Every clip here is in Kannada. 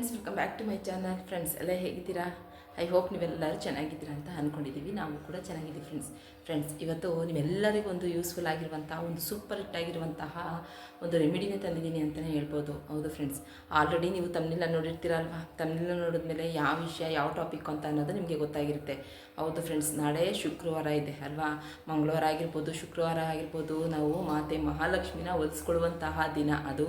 Friends welcome back to my channel friends ಎಲ್ಲ ಹೇಗಿದ್ದೀರಾ? ಐ ಹೋಪ್ ನೀವೆಲ್ಲರೂ ಚೆನ್ನಾಗಿದ್ದೀರಾ ಅಂತ ಅಂದ್ಕೊಂಡಿದ್ದೀವಿ ನಾವು ಕೂಡ ಚೆನ್ನಾಗಿದ್ದೀವಿ ಫ್ರೆಂಡ್ಸ್ ಫ್ರೆಂಡ್ಸ್ ಇವತ್ತು ನಿಮ್ಮೆಲ್ಲರಿಗೂ ಒಂದು ಯೂಸ್ಫುಲ್ ಆಗಿರುವಂತಹ, ಒಂದು ಸೂಪರ್ ಹಿಟ್ ಆಗಿರುವಂತಹ ಒಂದು ರೆಮಿಡಿನೇ ತಂದಿದ್ದೀನಿ ಅಂತಲೇ ಹೇಳ್ಬೋದು. ಹೌದು ಫ್ರೆಂಡ್ಸ್ ಆಲ್ರೆಡಿ ನೀವು ತಮ್ಮನೆಲ್ಲ ನೋಡಿರ್ತೀರಲ್ವಾ? ತಮ್ಮನೆಲ್ಲ ನೋಡಿದ್ಮೇಲೆ ಯಾವ ವಿಷಯ, ಯಾವ ಟಾಪಿಕ್ ಅಂತ ಅನ್ನೋದು ನಿಮಗೆ ಗೊತ್ತಾಗಿರುತ್ತೆ. ಹೌದು ಫ್ರೆಂಡ್ಸ್ ನಾಳೆ ಶುಕ್ರವಾರ ಇದೆ ಅಲ್ವಾ? ಮಂಗಳವಾರ ಆಗಿರ್ಬೋದು, ಶುಕ್ರವಾರ ಆಗಿರ್ಬೋದು, ನಾವು ಮಾತೆ ಮಹಾಲಕ್ಷ್ಮಿನ ಒಲಿಸ್ಕೊಳ್ಳುವಂತಹ ದಿನ. ಅದು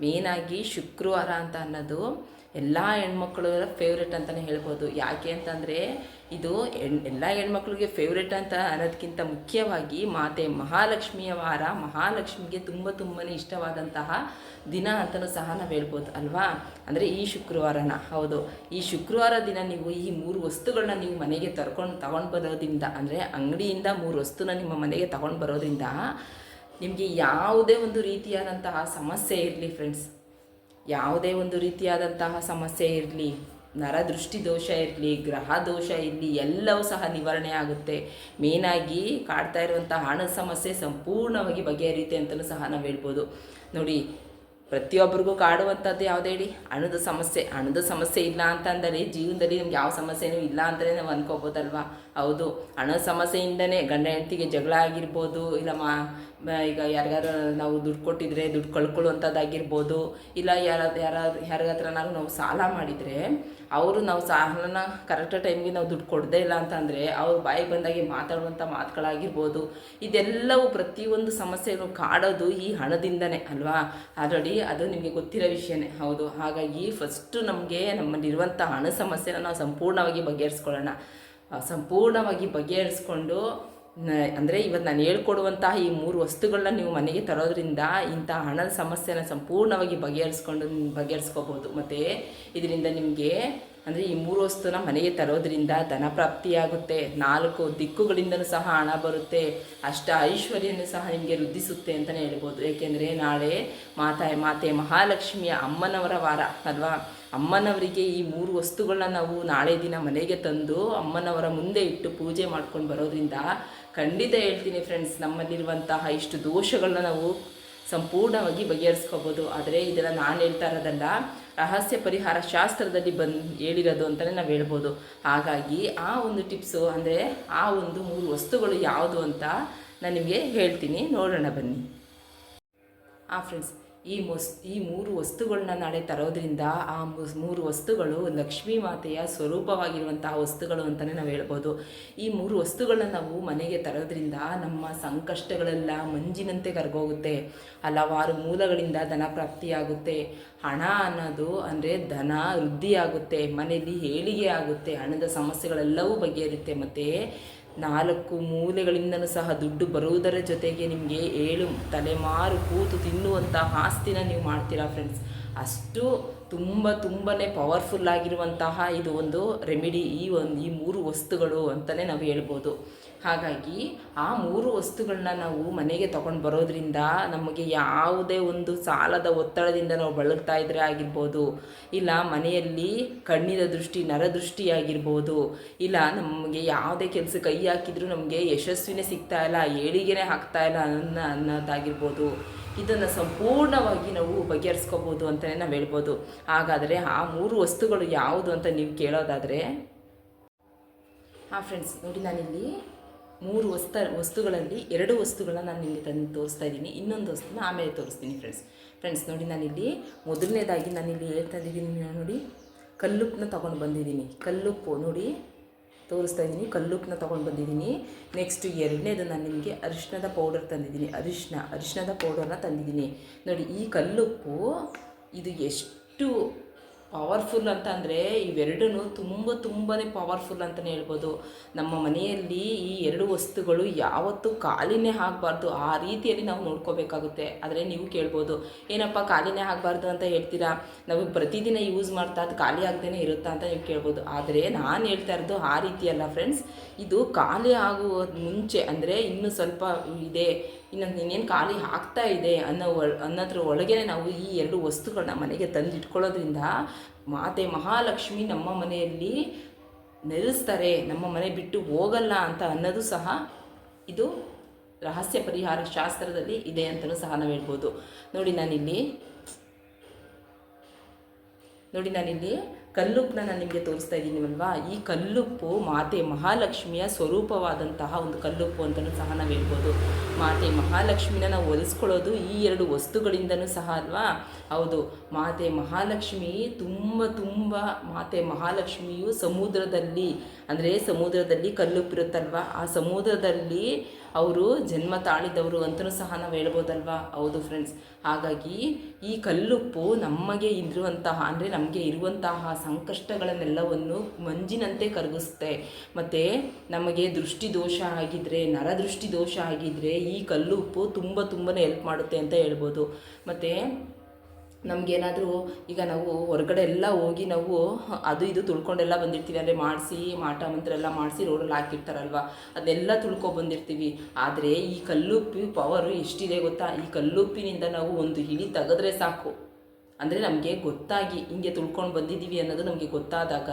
ಮೇನಾಗಿ ಶುಕ್ರವಾರ ಅಂತ ಅನ್ನೋದು ಎಲ್ಲ ಹೆಣ್ಮಕ್ಳ ಫೇವ್ರೆಟ್ ಅಂತಲೇ ಹೇಳ್ಬೋದು. ಯಾಕೆ ಅಂತಂದರೆ ಇದು ಎಲ್ಲ ಹೆಣ್ಮಕ್ಳಿಗೆ ಫೇವ್ರೇಟ್ ಅಂತ ಅನ್ನೋದಕ್ಕಿಂತ ಮುಖ್ಯವಾಗಿ ಮಾತೆ ಮಹಾಲಕ್ಷ್ಮಿಯ ವಾರ, ಮಹಾಲಕ್ಷ್ಮಿಗೆ ತುಂಬ ತುಂಬಾ ಇಷ್ಟವಾದಂತಹ ದಿನ ಅಂತಲೂ ಸಹ ನಾವು ಹೇಳ್ಬೋದು ಅಲ್ವಾ? ಅಂದರೆ ಈ ಶುಕ್ರವಾರನ, ಹೌದು. ಈ ಶುಕ್ರವಾರ ದಿನ ನೀವು ಈ ಮೂರು ವಸ್ತುಗಳನ್ನ ನೀವು ಮನೆಗೆ ತರ್ಕೊಂಡು, ತಗೊಂಡು ಬರೋದ್ರಿಂದ, ಅಂದರೆ ಅಂಗಡಿಯಿಂದ ಮೂರು ವಸ್ತುನ ನಿಮ್ಮ ಮನೆಗೆ ತಗೊಂಡು ಬರೋದ್ರಿಂದ ನಿಮಗೆ ಯಾವುದೇ ಒಂದು ರೀತಿಯಾದಂತಹ ಸಮಸ್ಯೆ ಇರಲಿ ಫ್ರೆಂಡ್ಸ್ ಯಾವುದೇ ಒಂದು ರೀತಿಯಾದಂತಹ ಸಮಸ್ಯೆ ಇರಲಿ. ನರದೃಷ್ಟಿ ದೋಷ ಇರಲಿ ಗ್ರಹ ದೋಷ ಇರಲಿ, ಎಲ್ಲವೂ ಸಹ ನಿವಾರಣೆ ಆಗುತ್ತೆ. ಮೇನಾಗಿ ಕಾಡ್ತಾ ಇರುವಂಥ ಹಣದ ಸಮಸ್ಯೆ ಸಂಪೂರ್ಣವಾಗಿ ಬಗೆಹರಿಯುತ್ತೆ ಅಂತಲೂ ಸಹ ನಾವು ಹೇಳ್ಬೋದು. ನೋಡಿ ಪ್ರತಿಯೊಬ್ಬರಿಗೂ ಕಾಡುವಂಥದ್ದು ಯಾವುದೇ ಹೇಳಿ? ಹಣದ ಸಮಸ್ಯೆ. ಹಣದ ಸಮಸ್ಯೆ ಇಲ್ಲ ಅಂತಂದರೆ ಜೀವನದಲ್ಲಿ ನಮ್ಗೆ ಯಾವ ಸಮಸ್ಯೆನೂ ಇಲ್ಲ ಅಂತಲೇ ನಾವು ಅನ್ಕೋಬೋದಲ್ವಾ ಹೌದು. ಹಣದ ಸಮಸ್ಯೆಯಿಂದನೇ ಗಂಡ ಹೆಂಡತಿಗೆ ಜಗಳ ಆಗಿರ್ಬೋದು, ಇಲ್ಲ ಮಾ ಈಗ ಯಾರಿಗಾರು ನಾವು ದುಡ್ಡು ಕೊಟ್ಟಿದ್ರೆ ದುಡ್ಡು ಕಳ್ಕೊಳ್ಳುವಂಥದ್ದಾಗಿರ್ಬೋದು ಇಲ್ಲ ಯಾರ ಯಾರ ಯಾರಿಗತ್ರನಾದ್ರು ನಾವು ಸಾಲ ಮಾಡಿದರೆ, ಅವರು ನಾವು ಸಾಲನ ಕರೆಕ್ಟ್ ಟೈಮ್ಗೆ ನಾವು ದುಡ್ಡು ಕೊಡದೇ ಇಲ್ಲ ಅಂತಂದರೆ ಅವ್ರು ಬಾಯಿಗೆ ಬಂದಾಗೆ ಮಾತಾಡುವಂಥ ಮಾತುಗಳಾಗಿರ್ಬೋದು. ಇದೆಲ್ಲವೂ ಪ್ರತಿಯೊಂದು ಸಮಸ್ಯೆಗಳು ಕಾಡೋದು ಈ ಹಣದಿಂದನೇ, ಅಲ್ವಾ? ಆಲ್ರೆಡಿ ಅದು ನಿಮಗೆ ಗೊತ್ತಿರೋ ವಿಷಯನೇ. ಹೌದು. ಹಾಗಾಗಿ ಫಸ್ಟು ನಮಗೆ ನಮ್ಮಲ್ಲಿರುವಂಥ ಹಣ ಸಮಸ್ಯೆನ ನಾವು ಸಂಪೂರ್ಣವಾಗಿ ಬಗೆಹರಿಸ್ಕೊಳ್ಳೋಣ. ಸಂಪೂರ್ಣವಾಗಿ ಬಗೆಹರಿಸ್ಕೊಂಡು ಅಂದರೆ ಇವತ್ತು ನಾನು ಹೇಳ್ಕೊಡುವಂತಹ ಈ ಮೂರು ವಸ್ತುಗಳನ್ನ ನೀವು ಮನೆಗೆ ತರೋದ್ರಿಂದ ಇಂಥ ಹಣದ ಸಮಸ್ಯೆನ ಸಂಪೂರ್ಣವಾಗಿ ಬಗೆಹರಿಸ್ಕೊಂಡು ಬಗೆಹರಿಸ್ಕೋಬೋದು ಮತ್ತು ಇದರಿಂದ ನಿಮಗೆ ಅಂದರೆ ಈ ಮೂರು ವಸ್ತುನ ಮನೆಗೆ ತರೋದ್ರಿಂದ ಧನ ಪ್ರಾಪ್ತಿಯಾಗುತ್ತೆ. ನಾಲ್ಕು ದಿಕ್ಕುಗಳಿಂದಲೂ ಸಹ ಹಣ ಬರುತ್ತೆ. ಅಷ್ಟ ಐಶ್ವರ್ಯನೂ ಸಹ ನಿಮಗೆ ವೃದ್ಧಿಸುತ್ತೆ ಅಂತಲೇ ಹೇಳ್ಬೋದು. ಏಕೆಂದರೆ ನಾಳೆ ಮಾತಾ, ಮಾತೆ ಮಹಾಲಕ್ಷ್ಮಿಯ ಅಮ್ಮನವರ ವಾರ ಅಲ್ವಾ? ಅಮ್ಮನವರಿಗೆ ಈ ಮೂರು ವಸ್ತುಗಳನ್ನ ನಾವು ನಾಳೆ ದಿನ ಮನೆಗೆ ತಂದು ಅಮ್ಮನವರ ಮುಂದೆ ಇಟ್ಟು ಪೂಜೆ ಮಾಡ್ಕೊಂಡು ಬರೋದ್ರಿಂದ ಖಂಡಿತ ಹೇಳ್ತೀನಿ ಫ್ರೆಂಡ್ಸ್ ನಮ್ಮಲ್ಲಿರುವಂತಹ ಇಷ್ಟು ದೋಷಗಳನ್ನ ನಾವು ಸಂಪೂರ್ಣವಾಗಿ ಬಗೆಹರಿಸ್ಕೋಬೋದು. ಆದರೆ ಇದನ್ನು ನಾನು ಹೇಳ್ತಾ ಇರೋದಲ್ಲ ರಹಸ್ಯ ಪರಿಹಾರ ಶಾಸ್ತ್ರದಲ್ಲಿ ಬಂದು ಹೇಳಿರೋದು ಅಂತಲೇ ನಾವು ಹೇಳ್ಬೋದು. ಹಾಗಾಗಿ ಆ ಒಂದು ಟಿಪ್ಸು ಅಂದರೆ ಆ ಒಂದು ಮೂರು ವಸ್ತುಗಳು ಯಾವುದು ಅಂತ ನಾನು ನಿಮಗೆ ಹೇಳ್ತೀನಿ. ನೋಡೋಣ ಬನ್ನಿ. ಆ ಫ್ರೆಂಡ್ಸ್ ಈ ಮೊಸ್, ಈ ಮೂರು ವಸ್ತುಗಳನ್ನ ನಾಳೆ ತರೋದ್ರಿಂದ ಆ ಮೂರು ವಸ್ತುಗಳು ಲಕ್ಷ್ಮೀ ಮಾತೆಯ ಸ್ವರೂಪವಾಗಿರುವಂತಹ ವಸ್ತುಗಳು ಅಂತಲೇ ನಾವು ಹೇಳ್ಬೋದು. ಈ ಮೂರು ವಸ್ತುಗಳನ್ನ ನಾವು ಮನೆಗೆ ತರೋದ್ರಿಂದ ನಮ್ಮ ಸಂಕಷ್ಟಗಳೆಲ್ಲ ಮಂಜಿನಂತೆ ಕರ್ಗೋಗುತ್ತೆ. ಹಲವಾರು ಮೂಲಗಳಿಂದ ಧನ ಪ್ರಾಪ್ತಿಯಾಗುತ್ತೆ. ಹಣ ಅನ್ನೋದು ಅಂದರೆ ಧನ ವೃದ್ಧಿಯಾಗುತ್ತೆ. ಮನೆಯಲ್ಲಿ ಏಳಿಗೆ ಆಗುತ್ತೆ. ಹಣದ ಸಮಸ್ಯೆಗಳೆಲ್ಲವೂ ಬಗೆಹರುತ್ತೆ ಮತ್ತು ನಾಲ್ಕು ಮೂಲೆಗಳಿಂದಲೂ ಸಹ ದುಡ್ಡು ಬರುವುದರ ಜೊತೆಗೆ ನಿಮಗೆ ಏಳು ತಲೆಮಾರು ಕೂತು ತಿನ್ನುವಂಥ ಆಸ್ತಿನ ನೀವು ಮಾಡ್ತೀರಾ ಫ್ರೆಂಡ್ಸ್ ಅಷ್ಟು ತುಂಬ ತುಂಬಾ ಪವರ್ಫುಲ್ ಆಗಿರುವಂತಹ ಇದು ಒಂದು ರೆಮಿಡಿ ಈ ಒಂದು, ಈ ಮೂರು ವಸ್ತುಗಳು ಅಂತಲೇ ನಾವು ಹೇಳ್ಬೋದು. ಹಾಗಾಗಿ ಆ ಮೂರು ವಸ್ತುಗಳನ್ನ ನಾವು ಮನೆಗೆ ತಗೊಂಡು ಬರೋದ್ರಿಂದ ನಮಗೆ ಯಾವುದೇ ಒಂದು ಸಾಲದ ಒತ್ತಡದಿಂದ ನಾವು ಬಳಲ್ತಾ ಇದ್ರೆ ಆಗಿರ್ಬೋದು, ಇಲ್ಲ ಮನೆಯಲ್ಲಿ ಕಣ್ಣಿನ ದೃಷ್ಟಿ ನರದೃಷ್ಟಿ ಆಗಿರ್ಬೋದು, ಇಲ್ಲ ನಮಗೆ ಯಾವುದೇ ಕೆಲಸ ಕೈ ಹಾಕಿದ್ರು ನಮಗೆ ಯಶಸ್ವಿನೇ ಸಿಗ್ತಾ ಇಲ್ಲ, ಏಳಿಗೆನೇ ಆಗ್ತಾ ಇಲ್ಲ ಅನ್ನೋ ಅನ್ನೋದಾಗಿರ್ಬೋದು. ಇದನ್ನು ಸಂಪೂರ್ಣವಾಗಿ ನಾವು ಬಗೆಹರಿಸ್ಕೋಬೋದು ಅಂತಲೇ ನಾವು ಹೇಳ್ಬೋದು. ಹಾಗಾದರೆ ಆ ಮೂರು ವಸ್ತುಗಳು ಯಾವುದು ಅಂತ ನೀವು ಕೇಳೋದಾದರೆ ಹಾಂ ಫ್ರೆಂಡ್ಸ್ ನೋಡಿ ನಾನಿಲ್ಲಿ ಮೂರು ವಸ್ತ, ವಸ್ತುಗಳಲ್ಲಿ ಎರಡು ವಸ್ತುಗಳನ್ನ ನಾನು ನಿಮಗೆ ತಂದು ತೋರಿಸ್ತಾ ಇದ್ದೀನಿ. ಇನ್ನೊಂದು ವಸ್ತುನ ಆಮೇಲೆ ತೋರಿಸ್ತೀನಿ ಫ್ರೆಂಡ್ಸ್ ಫ್ರೆಂಡ್ಸ್ ನೋಡಿ ನಾನಿಲ್ಲಿ ಮೊದಲನೇದಾಗಿ ನಾನಿಲ್ಲಿ ಹೇಳ್ತಾ ಇದ್ದೀನಿ ನೋಡಿ ಕಲ್ಲುಪ್ಪನ್ನ ತೊಗೊಂಡು ಬಂದಿದ್ದೀನಿ. ಕಲ್ಲುಪ್ಪು ನೋಡಿ, ತೋರಿಸ್ತಾ ಇದ್ದೀನಿ ಕಲ್ಲುಪ್ಪನ್ನ ತೊಗೊಂಡು ಬಂದಿದ್ದೀನಿ. ನೆಕ್ಸ್ಟ್ ಎರಡನೇದು ನಾನು ನಿಮಗೆ ಅರಿಶಿಣದ ಪೌಡರ್ ತಂದಿದ್ದೀನಿ. ಅರಿಶಿನ ಅರಿಶಿಣದ ಪೌಡರ್ನ ತಂದಿದ್ದೀನಿ. ನೋಡಿ, ಈ ಕಲ್ಲುಪ್ಪು, ಇದು ಎಷ್ಟು ಪವರ್ಫುಲ್ ಅಂತ ಅಂದರೆ ಇವೆರಡೂ ತುಂಬ ತುಂಬಾ ಪವರ್ಫುಲ್ ಅಂತಲೇ ಹೇಳ್ಬೋದು. ನಮ್ಮ ಮನೆಯಲ್ಲಿ ಈ ಎರಡು ವಸ್ತುಗಳು ಯಾವತ್ತೂ ಖಾಲಿನೇ ಆಗಬಾರ್ದು. ಆ ರೀತಿಯಲ್ಲಿ ನಾವು ನೋಡ್ಕೋಬೇಕಾಗುತ್ತೆ. ಆದರೆ ನೀವು ಕೇಳ್ಬೋದು, ಏನಪ್ಪ ಖಾಲಿನೇ ಆಗಬಾರ್ದು ಅಂತ ಹೇಳ್ತೀರಾ? ನಾವು ಪ್ರತಿದಿನ ಯೂಸ್ ಮಾಡ್ತಾ ಅದು ಖಾಲಿ ಆಗದೇ ಇರುತ್ತಾ ಅಂತ ನೀವು ಕೇಳ್ಬೋದು. ಆದರೆ ನಾನು ಹೇಳ್ತಾ ಇರೋದು ಆ ರೀತಿ ಅಲ್ಲ ಫ್ರೆಂಡ್ಸ್ ಇದು ಖಾಲಿ ಆಗುವ ಮುಂಚೆ ಅಂದರೆ ಇನ್ನೂ ಸ್ವಲ್ಪ ಇದೆ. ಇನ್ನು ಇನ್ನೇನು ಖಾಲಿ ಆಗ್ತಾ ಇದೆ ಅನ್ನೋ ಒಳ, ಅನ್ನೋದ್ರ ಒಳಗೆ ನಾವು ಈ ಎರಡು ವಸ್ತುಗಳನ್ನ ಮನೆಗೆ ತಂದಿಟ್ಕೊಳ್ಳೋದ್ರಿಂದ ಮಾತೆ ಮಹಾಲಕ್ಷ್ಮಿ ನಮ್ಮ ಮನೆಯಲ್ಲಿ ನೆಲೆಸ್ತಾರೆ, ನಮ್ಮ ಮನೆ ಬಿಟ್ಟು ಹೋಗಲ್ಲ ಅಂತ ಅನ್ನೋದು ಸಹ ಇದು ರಹಸ್ಯ ಪರಿಹಾರ ಶಾಸ್ತ್ರದಲ್ಲಿ ಇದೆ ಅಂತಲೂ ಸಹ ನಾವು ಹೇಳ್ಬೋದು. ನೋಡಿ ನಾನಿಲ್ಲಿ ನೋಡಿ ನಾನಿಲ್ಲಿ ಕಲ್ಲುಪ್ಪನ್ನ ನಾನು ನಿಮಗೆ ತೋರಿಸ್ತಾ ಇದ್ದೀನಿವಲ್ವಾ ಈ ಕಲ್ಲುಪ್ಪು ಮಾತೆ ಮಹಾಲಕ್ಷ್ಮಿಯ ಸ್ವರೂಪವಾದಂತಹ ಒಂದು ಕಲ್ಲುಪ್ಪು ಅಂತಲೂ ಸಹ ನಾವು ಹೇಳ್ಬೋದು. ಮಾತೆ ಮಹಾಲಕ್ಷ್ಮಿನ ನಾವು ಒಲಿಸ್ಕೊಳ್ಳೋದು ಈ ಎರಡು ವಸ್ತುಗಳಿಂದನೂ ಸಹ ಅಲ್ವಾ? ಹೌದು, ಮಾತೆ ಮಹಾಲಕ್ಷ್ಮಿ ತುಂಬ ತುಂಬ ಮಾತೆ ಮಹಾಲಕ್ಷ್ಮಿಯು ಸಮುದ್ರದಲ್ಲಿ, ಅಂದರೆ ಸಮುದ್ರದಲ್ಲಿ ಕಲ್ಲುಪ್ಪಿರುತ್ತಲ್ವ? ಆ ಸಮುದ್ರದಲ್ಲಿ ಅವರು ಜನ್ಮ ತಾಳಿದವರು ಅಂತಲೂ ಸಹ ನಾವು ಹೇಳ್ಬೋದಲ್ವಾ? ಹೌದು ಫ್ರೆಂಡ್ಸ್ ಹಾಗಾಗಿ ಈ ಕಲ್ಲುಪ್ಪು ನಮಗೆ ಇರುವಂತಹ, ಅಂದರೆ ನಮಗೆ ಇರುವಂತಹ ಸಂಕಷ್ಟಗಳನ್ನೆಲ್ಲವನ್ನು ಮಂಜಿನಂತೆ ಕರಗಿಸುತ್ತೆ. ಮತ್ತು ನಮಗೆ ದೃಷ್ಟಿ ದೋಷ ಆಗಿದ್ದರೆ ನರದೃಷ್ಟಿ ದೋಷ ಆಗಿದ್ದರೆ ಈ ಕಲ್ಲುಪ್ಪು ತುಂಬ ತುಂಬಾ ಹೆಲ್ಪ್ ಮಾಡುತ್ತೆ ಅಂತ ಹೇಳ್ಬೋದು. ಮತ್ತು ನಮಗೇನಾದರೂ ಈಗ ನಾವು ಹೊರಗಡೆ ಎಲ್ಲ ಹೋಗಿ ನಾವು ಅದು ಇದು ತುಳ್ಕೊಂಡೆಲ್ಲ ಬಂದಿರ್ತೀವಿ. ಅಂದರೆ ಮಾಡಿಸಿ, ಮಾಟ ಮಂತ್ರ ಎಲ್ಲ ಮಾಡಿಸಿ ರೋಡಲ್ಲಿ ಹಾಕಿರ್ತಾರಲ್ವ? ಅದೆಲ್ಲ ಬಂದಿರ್ತೀವಿ. ಆದರೆ ಈ ಕಲ್ಲುಪ್ಪಿ ಪವರು ಎಷ್ಟಿದೆ ಗೊತ್ತಾ? ಈ ಕಲ್ಲುಪ್ಪಿನಿಂದ ನಾವು ಒಂದು ಇಳಿ ತೆಗೆದ್ರೆ ಸಾಕು. ಅಂದರೆ ನಮಗೆ ಗೊತ್ತಾಗಿ ಹಿಂಗೆ ತುಳ್ಕೊಂಡು ಬಂದಿದ್ದೀವಿ ಅನ್ನೋದು ನಮಗೆ ಗೊತ್ತಾದಾಗ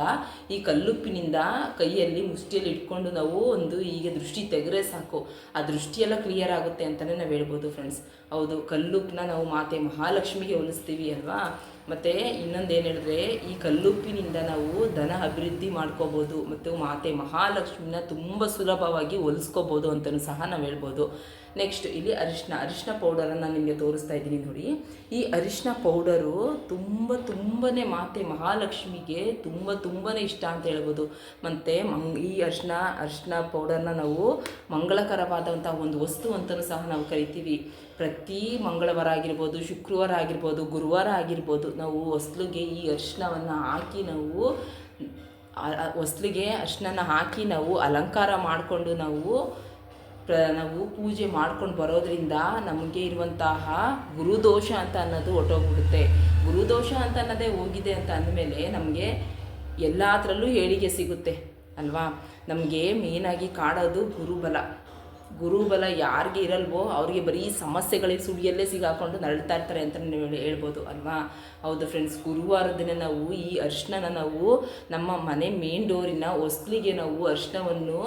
ಈ ಕಲ್ಲುಪ್ಪಿನಿಂದ ಕೈಯಲ್ಲಿ ಮುಷ್ಟಿಯಲ್ಲಿ ಇಟ್ಕೊಂಡು ನಾವು ಒಂದು ಹೀಗೆ ದೃಷ್ಟಿ ತೆಗೆದ್ರೆ ಸಾಕು. ಆ ದೃಷ್ಟಿಯೆಲ್ಲ ಕ್ಲಿಯರ್ ಆಗುತ್ತೆ ಅಂತಲೇ ನಾವು ಹೇಳ್ಬೋದು ಫ್ರೆಂಡ್ಸ್ ಹೌದು ಕಲ್ಲುಪ್ಪನ್ನ ನಾವು ಮಾತೆ ಮಹಾಲಕ್ಷ್ಮಿಗೆ ಹೋಲಿಸ್ತೀವಿ ಅಲ್ವಾ? ಮತ್ತು ಇನ್ನೊಂದು ಏನು ಹೇಳಿದ್ರೆ ಈ ಕಲ್ಲುಪ್ಪಿನಿಂದ ನಾವು ಧನ ಅಭಿವೃದ್ಧಿ ಮಾಡ್ಕೋಬೋದು ಮತ್ತು ಮಾತೆ ಮಹಾಲಕ್ಷ್ಮಿನ ತುಂಬ ಸುಲಭವಾಗಿ ಹೊಲಿಸ್ಕೋಬೋದು ಅಂತಲೂ ಸಹ ನಾವು ಹೇಳ್ಬೋದು. ನೆಕ್ಸ್ಟ್ ಇಲ್ಲಿ ಅರಿಶಿನ ಅರಿಶಿನ ಪೌಡರನ್ನು ನಿಮಗೆ ತೋರಿಸ್ತಾ ಇದ್ದೀನಿ ನೋಡಿ. ಈ ಅರಿಶಿನ ಪೌಡರು ತುಂಬ ತುಂಬಾ ಮಾತೆ ಮಹಾಲಕ್ಷ್ಮಿಗೆ ತುಂಬ ತುಂಬಾ ಇಷ್ಟ ಅಂತ ಹೇಳ್ಬೋದು. ಮತ್ತು ಮಂಗ್, ಈ ಅರಿಶಿನ ಅರಿಶಿನ ಪೌಡರ್ನ ನಾವು ಮಂಗಳಕರವಾದಂಥ ಒಂದು ವಸ್ತು ಅಂತಲೂ ಸಹ ನಾವು ಕರಿತೀವಿ. ಪ್ರತಿ ಮಂಗಳವಾರ ಆಗಿರ್ಬೋದು, ಶುಕ್ರವಾರ ಆಗಿರ್ಬೋದು, ಗುರುವಾರ ಆಗಿರ್ಬೋದು ನಾವು ಹೊಸ್ಲಿಗೆ ಈ ಅರಿಶಿನವನ್ನು ಹಾಕಿ ನಾವು ಹೊಸ್ಲಿಗೆ ಅರಿಶಿನ ಹಾಕಿ ನಾವು ಅಲಂಕಾರ ಮಾಡಿಕೊಂಡು ನಾವು ಪ್ರ, ನಾವು ಪೂಜೆ ಮಾಡ್ಕೊಂಡು ಬರೋದ್ರಿಂದ ನಮಗೆ ಇರುವಂತಹ ಗುರುದೋಷ ಅಂತ ಅನ್ನೋದು ಹೊಟ್ಟೋಗ್ಬಿಡುತ್ತೆ ಗುರುದೋಷ ಅಂತ ಅನ್ನೋದೇ ಹೋಗಿದೆ ಅಂತ ಅಂದಮೇಲೆ ನಮಗೆ ಎಲ್ಲದರಲ್ಲೂ ಏಳಿಗೆ ಸಿಗುತ್ತೆ, ಅಲ್ವಾ? ನಮಗೆ ಮೇನಾಗಿ ಕಾಡೋದು ಗುರುಬಲ. ಗುರುಬಲ ಯಾರಿಗೆ ಇರಲ್ವೋ ಅವರಿಗೆ ಬರೀ ಸಮಸ್ಯೆಗಳಿಗೆ ಸುಳಿಯಲ್ಲೇ ಸಿಗಾಕೊಂಡು ನರಳ್ತಾ ಇರ್ತಾರೆ ಅಂತ ನೀವು ಹೇಳ್ಬೋದು ಅಲ್ವಾ? ಹೌದು ಫ್ರೆಂಡ್ಸ್ ಗುರುವಾರ ದಿನ ನಾವು ಈ ಅರ್ಶಿನ ನಾವು ನಮ್ಮ ಮನೆ ಮೇನ್ ಡೋರಿನ ಹೊಸ್ಲಿಗೆ ನಾವು ಅರ್ಶಿನವನ್ನು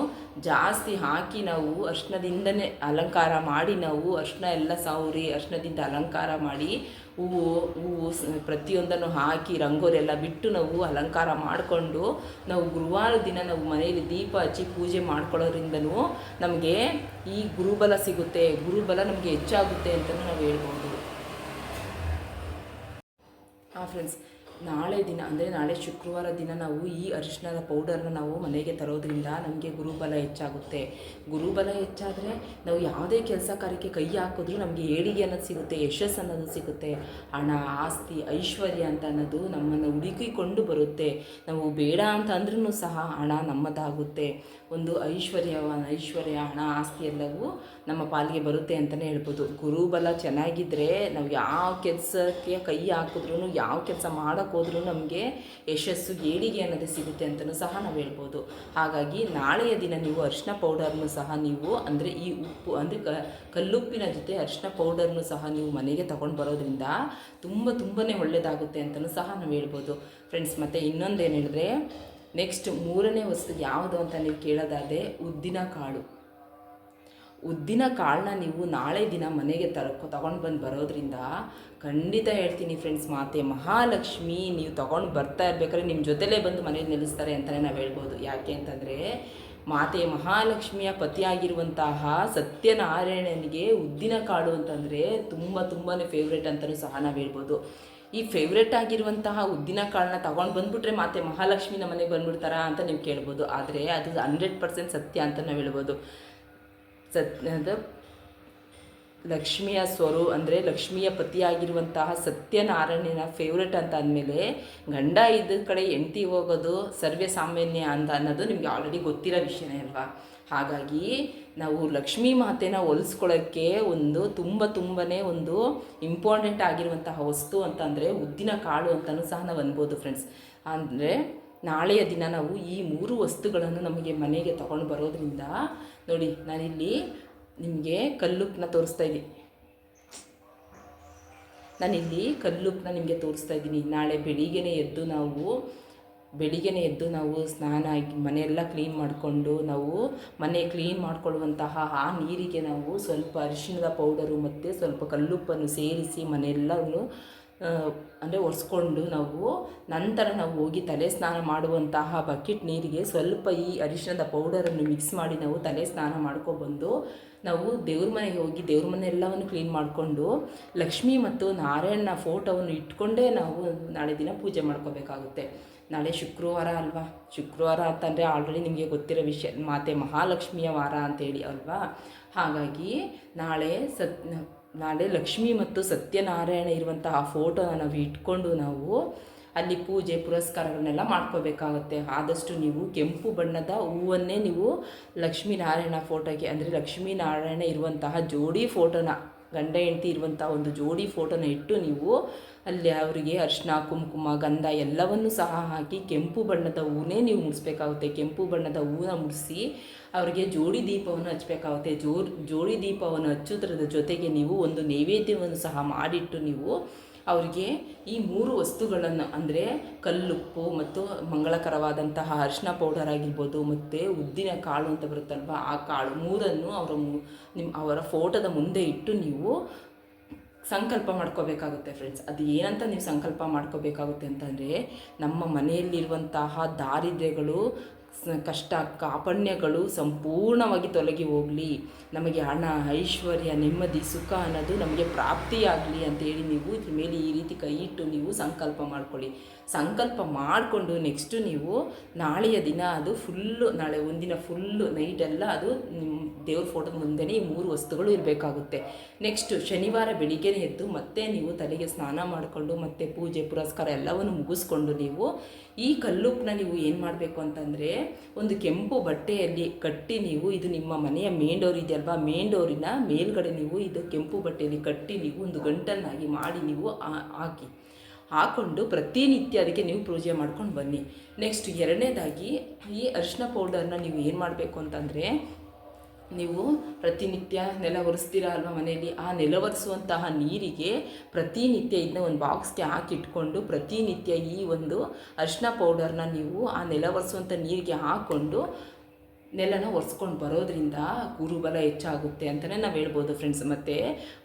ಜಾಸ್ತಿ ಹಾಕಿ ನಾವು ಅರ್ಶನದಿಂದನೇ ಅಲಂಕಾರ ಮಾಡಿ ನಾವು ಅರ್ಶನ ಎಲ್ಲ ಸಾವ್ರಿ ಅರ್ಶನದಿಂದ ಅಲಂಕಾರ ಮಾಡಿ ಹೂವು ಹೂವು ಪ್ರತಿಯೊಂದನ್ನು ಹಾಕಿ ರಂಗೋಲಿ ಎಲ್ಲ ಬಿಟ್ಟು ನಾವು ಅಲಂಕಾರ ಮಾಡಿಕೊಂಡು ನಾವು ಗುರುವಾರ ದಿನ ನಾವು ಮನೆಯಲ್ಲಿ ದೀಪ ಹಚ್ಚಿ ಪೂಜೆ ಮಾಡ್ಕೊಳ್ಳೋದ್ರಿಂದನೂ ನಮಗೆ ಈ ಗುರುಬಲ ಸಿಗುತ್ತೆ, ಗುರುಬಲ ನಮಗೆ ಹೆಚ್ಚಾಗುತ್ತೆ ಅಂತಲೂ ನಾವು ಹೇಳ್ಬೋದು. ಹಾಂ ಫ್ರೆಂಡ್ಸ್ ನಾಳೆ ದಿನ, ಅಂದರೆ ನಾಳೆ ಶುಕ್ರವಾರ ದಿನ ನಾವು ಈ ಅರಿಶಿಣದ ಪೌಡರ್ನ ನಾವು ಮನೆಗೆ ತರೋದ್ರಿಂದ ನಮಗೆ ಗುರುಬಲ ಹೆಚ್ಚಾಗುತ್ತೆ. ಗುರುಬಲ ಹೆಚ್ಚಾದರೆ ನಾವು ಯಾವುದೇ ಕೆಲಸ ಕಾರ್ಯಕ್ಕೆ ಕೈ ಹಾಕಿದ್ರೂ ನಮಗೆ ಏಳಿಗೆ ಅನ್ನೋದು ಸಿಗುತ್ತೆ, ಯಶಸ್ಸು ಅನ್ನೋದು ಸಿಗುತ್ತೆ. ಹಣ, ಆಸ್ತಿ, ಐಶ್ವರ್ಯ ಅಂತ ಅನ್ನೋದು ನಮ್ಮನ್ನು ಹುಡುಕಿಕೊಂಡು ಬರುತ್ತೆ. ನಾವು ಬೇಡ ಅಂತ ಅಂದ್ರೂ ಸಹ ಹಣ ನಮ್ಮದಾಗುತ್ತೆ. ಒಂದು ಐಶ್ವರ್ಯ ಐಶ್ವರ್ಯ ಹಣ, ಆಸ್ತಿ ಎಲ್ಲವೂ ನಮ್ಮ ಪಾಲಿಗೆ ಬರುತ್ತೆ ಅಂತಲೇ ಹೇಳ್ಬೋದು. ಗುರುಬಲ ಚೆನ್ನಾಗಿದ್ದರೆ ನಾವು ಯಾವ ಕೆಲಸಕ್ಕೆ ಕೈ ಹಾಕಿದ್ರೂ ಯಾವ ಕೆಲಸ ಮಾಡೋಕ್ಕೆ ಹೋದ್ರು ನಮಗೆ ಯಶಸ್ಸು ಏಳಿಗೆ ಅನ್ನೋದು ಸಿಗುತ್ತೆ ಅಂತಲೂ ಸಹ ನಾವು ಹೇಳ್ಬೋದು. ಹಾಗಾಗಿ ನಾಳೆಯ ದಿನ ನೀವು ಅರಿಶಿನ ಪೌಡರ್ನು ಸಹ ನೀವು ಅಂದರೆ ಈ ಉಪ್ಪು ಅಂದರೆ ಕಲ್ಲುಪ್ಪಿನ ಜೊತೆ ಅರಿಶಿನ ಪೌಡರ್ನು ಸಹ ನೀವು ಮನೆಗೆ ತಗೊಂಡು ಬರೋದ್ರಿಂದ ತುಂಬ ತುಂಬಾ ಒಳ್ಳೆಯದಾಗುತ್ತೆ ಅಂತಲೂ ಸಹ ನಾವು ಹೇಳ್ಬೋದು. ಫ್ರೆಂಡ್ಸ್ ಮತ್ತು ಇನ್ನೊಂದೇನು ಹೇಳಿದ್ರೆ ನೆಕ್ಸ್ಟ್ ಮೂರನೇ ವಸ್ತು ಯಾವುದು ಅಂತ ನೀವು ಕೇಳೋದಾದರೆ ಉದ್ದಿನ ಕಾಳು. ಉದ್ದಿನ ಕಾಳನ್ನ ನೀವು ನಾಳೆ ದಿನ ಮನೆಗೆ ತರಕೊ, ತಗೊಂಡು ಬಂದು ಬರೋದ್ರಿಂದ ಖಂಡಿತ ಹೇಳ್ತೀನಿ ಫ್ರೆಂಡ್ಸ್ ಮಾತೆ, ಮಹಾಲಕ್ಷ್ಮಿ ನೀವು ತೊಗೊಂಡು ಬರ್ತಾ ಇರ್ಬೇಕಾದ್ರೆ ನಿಮ್ಮ ಜೊತೆಲೇ ಬಂದು ಮನೇಲಿ ನಿಲ್ಲಿಸ್ತಾರೆ ಅಂತಲೇ ನಾವು ಹೇಳ್ಬೋದು. ಯಾಕೆ ಅಂತಂದರೆ ಮಾತೆ ಮಹಾಲಕ್ಷ್ಮಿಯ ಪತಿಯಾಗಿರುವಂತಹ ಸತ್ಯನಾರಾಯಣನಿಗೆ ಉದ್ದಿನ ಕಾಳು ಅಂತಂದರೆ ತುಂಬ ತುಂಬಾ ಫೇವ್ರೇಟ್ ಅಂತಲೂ ಸಹ ನಾವು ಹೇಳ್ಬೋದು. ಈ ಫೇವ್ರೇಟ್ ಆಗಿರುವಂತಹ ಉದ್ದಿನ ಕಾಳನ್ನ ತಗೊಂಡು ಬಂದ್ಬಿಟ್ರೆ ಮಾತೆ ಮಹಾಲಕ್ಷ್ಮಿ ನಮ್ಮ ಮನೆಗೆ ಬಂದ್ಬಿಡ್ತಾರಾ ಅಂತ ನೀವು ಕೇಳ್ಬೋದು. ಆದರೆ ಅದು ಹಂಡ್ರೆಡ್ ಪರ್ಸೆಂಟ್ ಸತ್ಯ ಅಂತ ನಾವು ಹೇಳ್ಬೋದು. ಸತ್ಯದ ಲಕ್ಷ್ಮಿಯ ಸ್ವರೂ ಅಂದರೆ ಲಕ್ಷ್ಮಿಯ ಪತಿಯಾಗಿರುವಂತಹ ಸತ್ಯನಾರಾಯಣನ ಫೇವ್ರೆಟ್ ಅಂತ ಅಂದಮೇಲೆ ಗಂಡ ಇದ್ದ ಕಡೆ ಹೆಂಡ್ತಿ ಹೋಗೋದು ಸರ್ವೇ ಸಾಮಾನ್ಯ ಅಂತ ಅನ್ನೋದು ನಿಮಗೆ ಆಲ್ರೆಡಿ ಗೊತ್ತಿರೋ ವಿಷಯನೇ ಅಲ್ವಾ? ಹಾಗಾಗಿ ನಾವು ಲಕ್ಷ್ಮೀ ಮಾತೆನ ಹೊಲಿಸ್ಕೊಳ್ಳೋಕ್ಕೆ ಒಂದು ತುಂಬ ತುಂಬಾ ಒಂದು ಇಂಪಾರ್ಟೆಂಟ್ ಆಗಿರುವಂತಹ ವಸ್ತು ಅಂತಂದರೆ ಉದ್ದಿನ ಕಾಳು ಅಂತಲೂ ಸಹ ನಾವು ಅನ್ಬೋದು ಫ್ರೆಂಡ್ಸ್ ಅಂದರೆ ನಾಳೆಯ ದಿನ ನಾವು ಈ ಮೂರು ವಸ್ತುಗಳನ್ನು ನಮಗೆ ಮನೆಗೆ ತಗೊಂಡು ಬರೋದ್ರಿಂದ ನೋಡಿ ನಾನಿಲ್ಲಿ ನಿಮಗೆ ಕಲ್ಲುಪ್ಪನ್ನ ತೋರಿಸ್ತಾ ಇದ್ದೀನಿ. ನಾನಿಲ್ಲಿ ಕಲ್ಲುಪ್ಪನ್ನ ನಿಮಗೆ ತೋರಿಸ್ತಾ ಇದ್ದೀನಿ. ನಾಳೆ ಬೆಳಿಗ್ಗೆನೇ ಎದ್ದು ನಾವು, ಬೆಳಿಗ್ಗೆನೇ ಎದ್ದು ನಾವು ಸ್ನಾನ ಆಗಿ ಮನೆಯೆಲ್ಲ ಕ್ಲೀನ್ ಮಾಡಿಕೊಂಡು ನಾವು ಮನೆ ಕ್ಲೀನ್ ಮಾಡಿಕೊಳ್ಳುವಂತಹ ಆ ನೀರಿಗೆ ನಾವು ಸ್ವಲ್ಪ ಅರಿಶಿಣದ ಪೌಡರು ಮತ್ತು ಸ್ವಲ್ಪ ಕಲ್ಲುಪ್ಪನ್ನು ಸೇರಿಸಿ ಮನೆಯೆಲ್ಲವನ್ನು ಅಂದರೆ ಒರೆಸ್ಕೊಂಡು ನಾವು ನಂತರ ನಾವು ಹೋಗಿ ತಲೆ ಸ್ನಾನ ಮಾಡುವಂತಹ ಬಕೆಟ್ ನೀರಿಗೆ ಸ್ವಲ್ಪ ಈ ಅರಿಶಿಣದ ಪೌಡರನ್ನು ಮಿಕ್ಸ್ ಮಾಡಿ ನಾವು ತಲೆ ಸ್ನಾನ ಮಾಡ್ಕೊಬಂದು ನಾವು ದೇವ್ರ ಮನೆಗೆ ಹೋಗಿ ದೇವ್ರ ಮನೆ ಎಲ್ಲವನ್ನು ಕ್ಲೀನ್ ಮಾಡಿಕೊಂಡು ಲಕ್ಷ್ಮಿ ಮತ್ತು ನಾರಾಯಣನ ಫೋಟೋವನ್ನು ಇಟ್ಕೊಂಡೇ ನಾವು ನಾಳೆ ದಿನ ಪೂಜೆ ಮಾಡ್ಕೋಬೇಕಾಗುತ್ತೆ. ನಾಳೆ ಶುಕ್ರವಾರ ಅಲ್ವಾ? ಶುಕ್ರವಾರ ಅಂತಂದರೆ ಆಲ್ರೆಡಿ ನಿಮಗೆ ಗೊತ್ತಿರೋ ವಿಷಯ, ಮಾತೆ ಮಹಾಲಕ್ಷ್ಮಿಯ ವಾರ ಅಂತೇಳಿ ಅಲ್ವಾ? ಹಾಗಾಗಿ ನಾಳೆ ಸತ್ ನಾಳೆ ಲಕ್ಷ್ಮಿ ಮತ್ತು ಸತ್ಯನಾರಾಯಣ ಇರುವಂತಹ ಫೋಟೋನ ನಾವು ಇಟ್ಕೊಂಡು ನಾವು ಅಲ್ಲಿ ಪೂಜೆ ಪುರಸ್ಕಾರಗಳನ್ನೆಲ್ಲ ಮಾಡ್ಕೋಬೇಕಾಗತ್ತೆ. ಆದಷ್ಟು ನೀವು ಕೆಂಪು ಬಣ್ಣದ ಹೂವನ್ನೇ ನೀವು ಲಕ್ಷ್ಮೀನಾರಾಯಣ ಫೋಟೋಗೆ ಅಂದರೆ ಲಕ್ಷ್ಮೀನಾರಾಯಣ ಇರುವಂತಹ ಜೋಡಿ ಫೋಟೋನ ಗಂಡ ಹೆಂಡತಿ ಇರುವಂಥ ಒಂದು ಜೋಡಿ ಫೋಟೋನ ಇಟ್ಟು ನೀವು ಅಲ್ಲಿ ಅವರಿಗೆ ಅರ್ಶಿನ, ಕುಂಕುಮ, ಗಂಧ ಎಲ್ಲವನ್ನು ಸಹ ಹಾಕಿ ಕೆಂಪು ಬಣ್ಣದ ಹೂವನ್ನೇ ನೀವು ಮುಡಿಸ್ಬೇಕಾಗುತ್ತೆ. ಕೆಂಪು ಬಣ್ಣದ ಹೂನ ಮುಡಿಸಿ ಅವರಿಗೆ ಜೋಡಿ ದೀಪವನ್ನು ಹಚ್ಚಬೇಕಾಗುತ್ತೆ ಜೋರ್ ಜೋಡಿ ದೀಪವನ್ನು ಹಚ್ಚೋದ್ರದ ಜೊತೆಗೆ ನೀವು ಒಂದು ನೈವೇದ್ಯವನ್ನು ಸಹ ಮಾಡಿಟ್ಟು ನೀವು ಅವರಿಗೆ ಈ ಮೂರು ವಸ್ತುಗಳನ್ನು ಅಂದರೆ ಕಲ್ಲುಪ್ಪು ಮತ್ತು ಮಂಗಳಕರವಾದಂತಹ ಅರಿಶಿನ ಪೌಡರ್ ಆಗಿರ್ಬೋದು ಮತ್ತು ಉದ್ದಿನ ಕಾಳು ಅಂತ ಬರುತ್ತಲ್ವ, ಆ ಕಾಳು ಮೂರನ್ನು ಅವರ ನಿಮ್ಮ ಅವರ ಫೋಟೋದ ಮುಂದೆ ಇಟ್ಟು ನೀವು ಸಂಕಲ್ಪ ಮಾಡ್ಕೋಬೇಕಾಗುತ್ತೆ ಫ್ರೆಂಡ್ಸ್ ಅದು ಏನಂತ ನೀವು ಸಂಕಲ್ಪ ಮಾಡ್ಕೋಬೇಕಾಗುತ್ತೆ ಅಂತಂದರೆ ನಮ್ಮ ಮನೆಯಲ್ಲಿರುವಂತಹ ದಾರಿದ್ರ್ಯಗಳು ಕಷ್ಟ ಕಾಪಣ್ಯಗಳು ಸಂಪೂರ್ಣವಾಗಿ ತೊಲಗಿ ಹೋಗಲಿ. ನಮಗೆ ಹಣ, ಐಶ್ವರ್ಯ, ನೆಮ್ಮದಿ, ಸುಖ ಅನ್ನೋದು ನಮಗೆ ಪ್ರಾಪ್ತಿಯಾಗಲಿ ಅಂತೇಳಿ ನೀವು ಇದ್ರ ಮೇಲೆ ಈ ರೀತಿ ಕೈ ಇಟ್ಟು ನೀವು ಸಂಕಲ್ಪ ಮಾಡ್ಕೊಳ್ಳಿ. ಸಂಕಲ್ಪ ಮಾಡಿಕೊಂಡು ನೆಕ್ಸ್ಟು ನೀವು ನಾಳೆಯ ದಿನ ಅದು ಫುಲ್ಲು ನಾಳೆ ಒಂದಿನ ಫುಲ್ಲು ನೈಟೆಲ್ಲ ಅದು ನಿಮ್ಮ ದೇವ್ರ ಫೋಟೋದ ಮುಂದೆನೇ ಈ ಮೂರು ವಸ್ತುಗಳು ಇರಬೇಕಾಗುತ್ತೆ. ನೆಕ್ಸ್ಟು ಶನಿವಾರ ಬೆಳಿಗ್ಗೆನೇ ಎದ್ದು ಮತ್ತೆ ನೀವು ತಲೆಗೆ ಸ್ನಾನ ಮಾಡಿಕೊಂಡು ಮತ್ತೆ ಪೂಜೆ, ಪುರಸ್ಕಾರ ಎಲ್ಲವನ್ನು ಮುಗಿಸ್ಕೊಂಡು ನೀವು ಈ ಕಲ್ಲುಪ್ಪನ್ನ ನೀವು ಏನು ಮಾಡಬೇಕು ಅಂತಂದರೆ ಒಂದು ಕೆಂಪು ಬಟ್ಟೆಯಲ್ಲಿ ಕಟ್ಟಿ ನೀವು ಇದು ನಿಮ್ಮ ಮನೆಯ ಮೇನ್ ಡೋರ್ ಇದೆಯಲ್ವಾ ಮೇನ್ ಡೋರಿನ ಮೇಲ್ಗಡೆ ನೀವು ಇದು ಕೆಂಪು ಬಟ್ಟೆಯಲ್ಲಿ ಕಟ್ಟಿ ನೀವು ಒಂದು ಗಂಟನ್ನಾಗಿ ಮಾಡಿ ನೀವು ಹಾಕಿ. ಹಾಕ್ಕೊಂಡು ಪ್ರತಿನಿತ್ಯ ಅದಕ್ಕೆ ನೀವು ಪೂಜೆ ಮಾಡ್ಕೊಂಡು ಬನ್ನಿ. ನೆಕ್ಸ್ಟ್ ಎರಡನೇದಾಗಿ ಈ ಅರಿಶಿನ ಪೌಡರ್ನ ನೀವು ಏನು ಮಾಡಬೇಕು ಅಂತಂದರೆ ನೀವು ಪ್ರತಿನಿತ್ಯ ನೆಲ ಒರೆಸ್ತೀರಾ ಅಲ್ವಾ ಮನೆಯಲ್ಲಿ? ಆ ನೆಲ ಒರೆಸುವಂತಹ ನೀರಿಗೆ ಪ್ರತಿನಿತ್ಯ ಇದನ್ನ ಒಂದು ಬಾಕ್ಸ್ಗೆ ಹಾಕಿಟ್ಕೊಂಡು ಪ್ರತಿನಿತ್ಯ ಈ ಒಂದು ಅರಿಶಿನ ಪೌಡರ್ನ ನೀವು ಆ ನೆಲ ಒರೆಸುವಂಥ ನೀರಿಗೆ ಹಾಕ್ಕೊಂಡು ನೆಲನ ಒರೆಸ್ಕೊಂಡು ಬರೋದ್ರಿಂದ ಗುರುಬಲ ಹೆಚ್ಚಾಗುತ್ತೆ ಅಂತಲೇ ನಾವು ಹೇಳ್ಬೋದು ಫ್ರೆಂಡ್ಸ್ ಮತ್ತು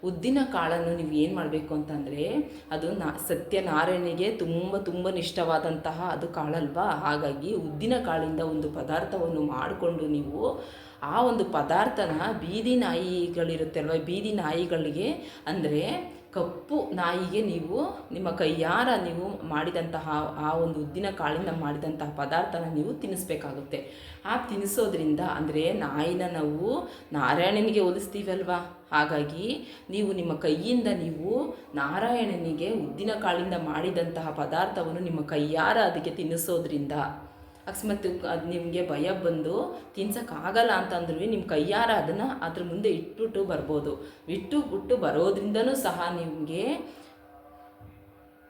ಉದ್ದಿನ ಕಾಳನ್ನು ನೀವು ಏನು ಮಾಡಬೇಕು ಅಂತಂದರೆ ಅದು ನಾ ಸತ್ಯನಾರಾಯಣಿಗೆ ತುಂಬ ತುಂಬ ಇಷ್ಟವಾದಂತಹ ಅದು ಕಾಳಲ್ವಾ? ಹಾಗಾಗಿ ಉದ್ದಿನ ಕಾಳಿಂದ ಒಂದು ಪದಾರ್ಥವನ್ನು ಮಾಡಿಕೊಂಡು ನೀವು ಆ ಒಂದು ಪದಾರ್ಥನ ಬೀದಿ ನಾಯಿಗಳಿರುತ್ತಲ್ವ ಬೀದಿ ನಾಯಿಗಳಿಗೆ ಅಂದರೆ ಕಪ್ಪು ನಾಯಿಗೆ ನೀವು, ನಿಮ್ಮ ಕೈಯಾರ ನೀವು ಮಾಡಿದಂತಹ ಆ ಒಂದು ಉದ್ದಿನ ಕಾಳಿಂದ ಮಾಡಿದಂತಹ ಪದಾರ್ಥನ ನೀವು ತಿನ್ನಿಸ್ಬೇಕಾಗುತ್ತೆ ಆ ತಿನ್ನಿಸೋದ್ರಿಂದ ಅಂದರೆ ನಾಯಿನ ನಾವು ನಾರಾಯಣನಿಗೆ ಹೋಲಿಸ್ತೀವಲ್ವಾ? ಹಾಗಾಗಿ ನೀವು ನಿಮ್ಮ ಕೈಯಿಂದ ನೀವು ನಾರಾಯಣನಿಗೆ ಉದ್ದಿನ ಕಾಳಿಂದ ಮಾಡಿದಂತಹ ಪದಾರ್ಥವನ್ನು ನಿಮ್ಮ ಕೈಯಾರ ಅದಕ್ಕೆ ತಿನ್ನಿಸೋದ್ರಿಂದ ಅಕಸ್ಮಾತ್ ಅದು ನಿಮಗೆ ಭಯ ಬಂದು ತಿನ್ಸೋಕ್ಕಾಗಲ್ಲ ಅಂತಂದ್ರೂ ನಿಮ್ಮ ಕೈಯಾರ ಅದನ್ನು ಅದ್ರ ಮುಂದೆ ಇಟ್ಬಿಟ್ಟು ಬರ್ಬೋದು. ಇಟ್ಟು ಬಿಟ್ಟು ಬರೋದ್ರಿಂದನೂ ಸಹ ನಿಮಗೆ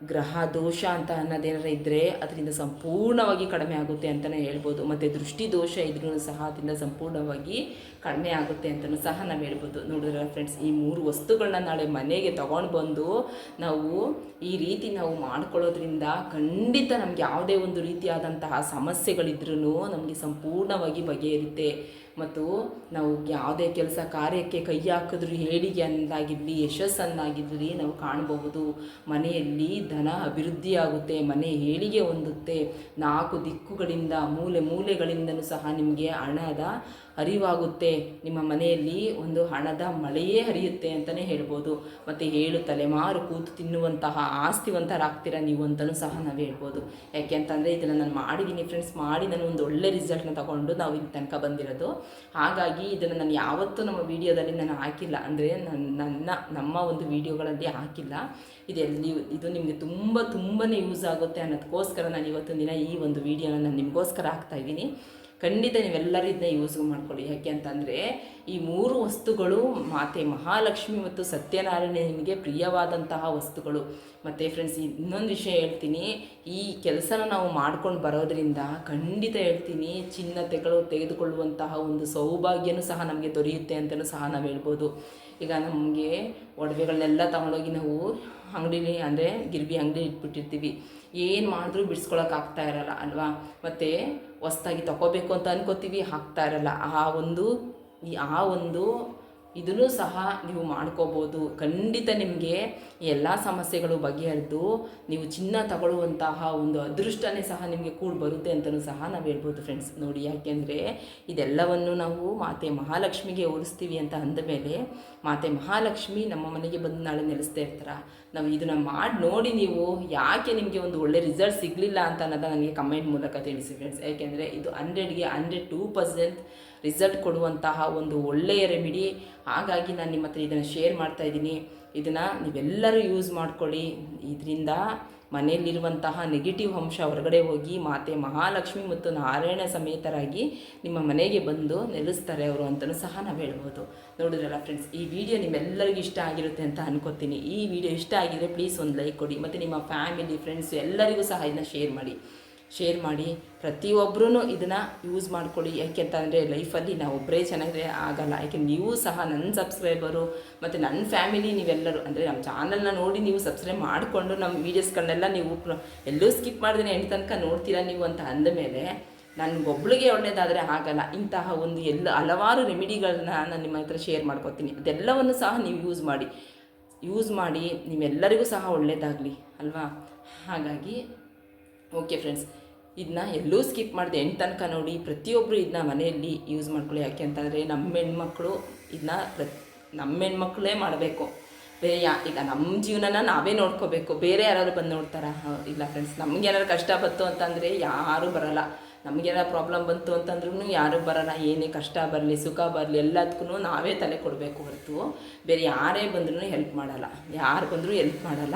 ಗ್ರಹ ದೋಷ ಅಂತ ಅನ್ನೋದೇನಾರ ಇದ್ದರೆ ಅದರಿಂದ ಸಂಪೂರ್ಣವಾಗಿ ಕಡಿಮೆ ಆಗುತ್ತೆ ಅಂತಲೇ ಹೇಳ್ಬೋದು. ಮತ್ತು ದೃಷ್ಟಿ ದೋಷ ಇದ್ರೂ ಸಹ ಅದರಿಂದ ಸಂಪೂರ್ಣವಾಗಿ ಕಡಿಮೆ ಆಗುತ್ತೆ ಅಂತಲೂ ಸಹ ನಾವು ಹೇಳ್ಬೋದು. ನೋಡಿದ್ರೆ ಫ್ರೆಂಡ್ಸ್ ಈ ಮೂರು ವಸ್ತುಗಳನ್ನ ನಾಳೆ ಮನೆಗೆ ತಗೊಂಡು ಬಂದು ನಾವು ಈ ರೀತಿ ನಾವು ಮಾಡ್ಕೊಳ್ಳೋದ್ರಿಂದ ಖಂಡಿತ ನಮ್ಗೆ ಯಾವುದೇ ಒಂದು ರೀತಿಯಾದಂತಹ ಸಮಸ್ಯೆಗಳಿದ್ರೂ ನಮಗೆ ಸಂಪೂರ್ಣವಾಗಿ ಬಗೆಹರಿಯುತ್ತೆ. ಮತ್ತು ನಾವು ಯಾವುದೇ ಕೆಲಸ ಕಾರ್ಯಕ್ಕೆ ಕೈ ಹಾಕಿದ್ರು ಏಳಿಗೆ ಅಂದಾಗಿರಲಿ ಯಶಸ್ಸನ್ನಾಗಿರಲಿ ನಾವು ಕಾಣಬಹುದು. ಮನೆಯಲ್ಲಿ ಧನ ಅಭಿವೃದ್ಧಿಯಾಗುತ್ತೆ, ಮನೆ ಹೇಳಿಗೆ ಹೊಂದುತ್ತೆ. ನಾಲ್ಕು ದಿಕ್ಕುಗಳಿಂದ, ಮೂಲೆ ಮೂಲೆಗಳಿಂದಲೂ ಸಹ ನಿಮಗೆ ಹಣದ ಅರಿವಾಗುತ್ತೆ ನಿಮ್ಮ ಮನೆಯಲ್ಲಿ ಒಂದು ಹಣದ ಮಳೆಯೇ ಹರಿಯುತ್ತೆ ಅಂತಲೇ ಹೇಳ್ಬೋದು. ಮತ್ತು ಏಳು ತಲೆಮಾರು ಕೂತು ತಿನ್ನುವಂತಹ ಆಸ್ತಿವಂತರಾಗ್ತೀರ ನೀವು ಅಂತಲೂ ಸಹ ನಾವು ಹೇಳ್ಬೋದು. ಯಾಕೆ ಅಂತಂದರೆ ಇದನ್ನು ನಾನು ಮಾಡಿದ್ದೀನಿ ಫ್ರೆಂಡ್ಸ್ ಮಾಡಿ ನಾನು ಒಂದು ಒಳ್ಳೆ ರಿಸಲ್ಟ್ನ ತಗೊಂಡು ನಾವು ಇಲ್ಲಿ ತನಕ ಬಂದಿರೋದು. ಹಾಗಾಗಿ ಇದನ್ನು ನಾನು ಯಾವತ್ತೂ ನಮ್ಮ ವಿಡಿಯೋದಲ್ಲಿ ನಾನು ಹಾಕಿಲ್ಲ. ಅಂದರೆ ನನ್ನ, ನಮ್ಮ ಒಂದು ವಿಡಿಯೋಗಳಲ್ಲಿ ಹಾಕಿಲ್ಲ. ಇದೆಲ್ಲಿ, ಇದು ನಿಮಗೆ ತುಂಬ ತುಂಬಾ ಯೂಸ್ ಆಗುತ್ತೆ ಅನ್ನೋದಕ್ಕೋಸ್ಕರ ನಾನು ಇವತ್ತಿನ ದಿನ ಈ ಒಂದು ವಿಡಿಯೋನ ನಾನು ನಿಮಗೋಸ್ಕರ ಹಾಕ್ತಾಯಿದ್ದೀನಿ ಖಂಡಿತ ನೀವೆಲ್ಲರೂ ಇದನ್ನ ಯೂಸ್ ಮಾಡ್ಕೊಳ್ಳಿ. ಯಾಕೆ ಅಂತಂದರೆ, ಈ ಮೂರು ವಸ್ತುಗಳು ಮಾತೆ ಮಹಾಲಕ್ಷ್ಮಿ ಮತ್ತು ಸತ್ಯನಾರಾಯಣ ನಿಮಗೆ ಪ್ರಿಯವಾದಂತಹ ವಸ್ತುಗಳು. ಮತ್ತು ಫ್ರೆಂಡ್ಸ್ ಇನ್ನೊಂದು ವಿಷಯ ಹೇಳ್ತೀನಿ. ಈ ಕೆಲಸನ ನಾವು ಮಾಡ್ಕೊಂಡು ಬರೋದ್ರಿಂದ ಖಂಡಿತ ಹೇಳ್ತೀನಿ, ಚಿನ್ನತೆಗಳು ತೆಗೆದುಕೊಳ್ಳುವಂತಹ ಒಂದು ಸೌಭಾಗ್ಯನೂ ಸಹ ನಮಗೆ ದೊರೆಯುತ್ತೆ ಅಂತಲೂ ಸಹ ನಾವು ಹೇಳ್ಬೋದು. ಈಗ ನಮಗೆ ಒಡವೆಗಳನ್ನೆಲ್ಲ ತಗೊಂಡೋಗಿ ನಾವು ಅಂಗಡಿಲಿ, ಅಂದರೆ ಗಿರ್ಬಿ ಅಂಗಡಿ ಇಟ್ಬಿಟ್ಟಿರ್ತೀವಿ. ಏನು ಮಾಡಿದ್ರೂ ಬಿಡಿಸ್ಕೊಳಕ್ಕಾಗ್ತಾ ಇರಲ್ಲ, ಅಲ್ವಾ? ಮತ್ತು ಹೊಸ್ದಾಗಿ ತಗೋಬೇಕು ಅಂತ ಅನ್ಕೋತೀವಿ. ಹಾಕ್ತಾ ಇರಲ್ಲ. ಆ ಒಂದು ಈ ಆ ಒಂದು ಇದನ್ನು ಸಹ ನೀವು ಮಾಡ್ಕೋಬೋದು. ಖಂಡಿತ ನಿಮಗೆ ಎಲ್ಲ ಸಮಸ್ಯೆಗಳು ಬಗೆಹರಿದು ನೀವು ಚಿನ್ನ ತಗೊಳ್ಳುವಂತಹ ಒಂದು ಅದೃಷ್ಟನೇ ಸಹ ನಿಮಗೆ ಕೂಡ ಬರುತ್ತೆ ಅಂತಲೂ ಸಹ ನಾವು ಹೇಳ್ಬೋದು ಫ್ರೆಂಡ್ಸ್ ನೋಡಿ ಯಾಕೆಂದರೆ ಇದೆಲ್ಲವನ್ನು ನಾವು ಮಾತೆ ಮಹಾಲಕ್ಷ್ಮಿಗೆ ಹೋಲಿಸ್ತೀವಿ ಅಂತ ಅಂದಮೇಲೆ ಮಾತೆ ಮಹಾಲಕ್ಷ್ಮಿ ನಮ್ಮ ಮನೆಗೆ ಬಂದು ನಾಳೆ ನೆಲೆಸ್ತಾ ಇರ್ತಾರ? ನಾವು ಇದನ್ನು ಮಾಡಿ ನೋಡಿ ನೀವು ಯಾಕೆ ನಿಮಗೆ ಒಂದು ಒಳ್ಳೆ ರಿಸಲ್ಟ್ ಸಿಗಲಿಲ್ಲ ಅಂತ ಅನ್ನೋದನ್ನ ನನಗೆ ಕಮೆಂಟ್ ಮೂಲಕ ತಿಳಿಸಿ ಫ್ರೆಂಡ್ಸ್ ಯಾಕೆಂದರೆ ಇದು ಹಂಡ್ರೆಡ್ಗೆ ಹಂಡ್ರೆಡ್ ಟೂ ಪರ್ಸೆಂಟ್ ರಿಸಲ್ಟ್ ಕೊಡುವಂತಹ ಒಂದು ಒಳ್ಳೆಯ ರೆಮಿಡಿ ಹಾಗಾಗಿ ನಾನು ನಿಮ್ಮ ಹತ್ರ ಇದನ್ನು ಶೇರ್ ಮಾಡ್ತಾ ಇದ್ದೀನಿ. ಇದನ್ನು ನೀವೆಲ್ಲರೂ ಯೂಸ್ ಮಾಡ್ಕೊಳ್ಳಿ. ಇದರಿಂದ ಮನೆಯಲ್ಲಿರುವಂತಹ ನೆಗೆಟಿವ್ ಅಂಶ ಹೊರಗಡೆ ಹೋಗಿ ಮಾತೆ ಮಹಾಲಕ್ಷ್ಮಿ ಮತ್ತು ನಾರಾಯಣ ಸಮೇತರಾಗಿ ನಿಮ್ಮ ಮನೆಗೆ ಬಂದು ನೆಲೆಸ್ತಾರೆ ಅವರು ಅಂತಲೂ ಸಹ ನಾವು ಹೇಳ್ಬೋದು. ನೋಡಿದ್ರಲ್ಲ ಫ್ರೆಂಡ್ಸ್ ಈ ವಿಡಿಯೋ ನಿಮ್ಮೆಲ್ಲರಿಗೂ ಇಷ್ಟ ಆಗಿರುತ್ತೆ ಅಂತ ಅನ್ಕೋತೀನಿ. ಈ ವಿಡಿಯೋ ಇಷ್ಟ ಆಗಿದ್ರೆ ಪ್ಲೀಸ್ ಒಂದು ಲೈಕ್ ಕೊಡಿ. ಮತ್ತು ನಿಮ್ಮ ಫ್ಯಾಮಿಲಿ ಫ್ರೆಂಡ್ಸ್ ಎಲ್ಲರಿಗೂ ಸಹ ಇದನ್ನ ಶೇರ್ ಮಾಡಿ. ಶೇರ್ ಮಾಡಿ ಪ್ರತಿಯೊಬ್ಬರೂ ಇದನ್ನು ಯೂಸ್ ಮಾಡ್ಕೊಳ್ಳಿ. ಯಾಕೆ ಅಂತಂದರೆ ಲೈಫಲ್ಲಿ ನಾವು ಒಬ್ಬರೇ ಚೆನ್ನಾಗಿದ್ರೆ ಆಗಲ್ಲ. ಯಾಕೆ ನೀವು ಸಹ ನನ್ನ ಸಬ್ಸ್ಕ್ರೈಬರು ಮತ್ತು ನನ್ನ ಫ್ಯಾಮಿಲಿ ನೀವೆಲ್ಲರೂ, ಅಂದರೆ ನಮ್ಮ ಚಾನಲ್ನ ನೋಡಿ ನೀವು ಸಬ್ಸ್ಕ್ರೈಬ್ ಮಾಡಿಕೊಂಡು ನಮ್ಮ ವೀಡಿಯೋಸ್ಗಳನ್ನೆಲ್ಲ ನೀವು ಎಲ್ಲೂ ಸ್ಕಿಪ್ ಮಾಡಿದ್ರೆ ಎಂಟು ತನಕ ನೋಡ್ತೀರಾ ನೀವು ಅಂತ ಅಂದಮೇಲೆ, ನನಗೊಬ್ಳಿಗೆ ಒಳ್ಳೆಯದಾದರೆ ಆಗಲ್ಲ. ಇಂತಹ ಒಂದು ಎಲ್ಲ, ಹಲವಾರು ರೆಮಿಡಿಗಳನ್ನ ನಾನು ನಿಮ್ಮ ಹತ್ರ ಶೇರ್ ಮಾಡ್ಕೊತೀನಿ. ಅದೆಲ್ಲವನ್ನು ಸಹ ನೀವು ಯೂಸ್ ಮಾಡಿ. ಯೂಸ್ ಮಾಡಿ ನೀವೆಲ್ಲರಿಗೂ ಸಹ ಒಳ್ಳೆಯದಾಗಲಿ ಅಲ್ವಾ? ಹಾಗಾಗಿ ಓಕೆ ಫ್ರೆಂಡ್ಸ್ ಇದನ್ನ ಎಲ್ಲೂ ಸ್ಕಿಪ್ ಮಾಡಿದೆ. ಎಂಟು ತನಕ ನೋಡಿ ಪ್ರತಿಯೊಬ್ಬರು ಇದನ್ನ ಮನೆಯಲ್ಲಿ ಯೂಸ್ ಮಾಡ್ಕೊಳ್ಳಿ. ಯಾಕೆ ಅಂತಂದರೆ ನಮ್ಮ ಹೆಣ್ಮಕ್ಳು ಇದನ್ನ ಪ್ರ ನಮ್ಮ ಹೆಣ್ಮಕ್ಳೇ ಮಾಡಬೇಕು. ಬೇರೆ ಯಾ, ಈಗ ನಮ್ಮ ಜೀವನನ ನಾವೇ ನೋಡ್ಕೋಬೇಕು. ಬೇರೆ ಯಾರಾದ್ರು ಬಂದು ನೋಡ್ತಾರಾ? ಇಲ್ಲ ಫ್ರೆಂಡ್ಸ್ ನಮಗೇನಾದ್ರು ಕಷ್ಟ ಬಂತು ಅಂತಂದರೆ ಯಾರೂ ಬರಲ್ಲ. ನಮಗೇನಾದ್ರು ಪ್ರಾಬ್ಲಮ್ ಬಂತು ಅಂತಂದ್ರೂ ಯಾರೂ ಬರಲ್ಲ. ಏನೇ ಕಷ್ಟ ಬರಲಿ, ಸುಖ ಬರಲಿ ಎಲ್ಲದಕ್ಕೂ ನಾವೇ ತಲೆ ಕೊಡಬೇಕು ಹೊರತು. ಬೇರೆ ಯಾರೇ ಬಂದ್ರೂ ಹೆಲ್ಪ್ ಮಾಡಲ್ಲ. ಯಾರು ಬಂದರೂ ಹೆಲ್ಪ್ ಮಾಡಲ್ಲ.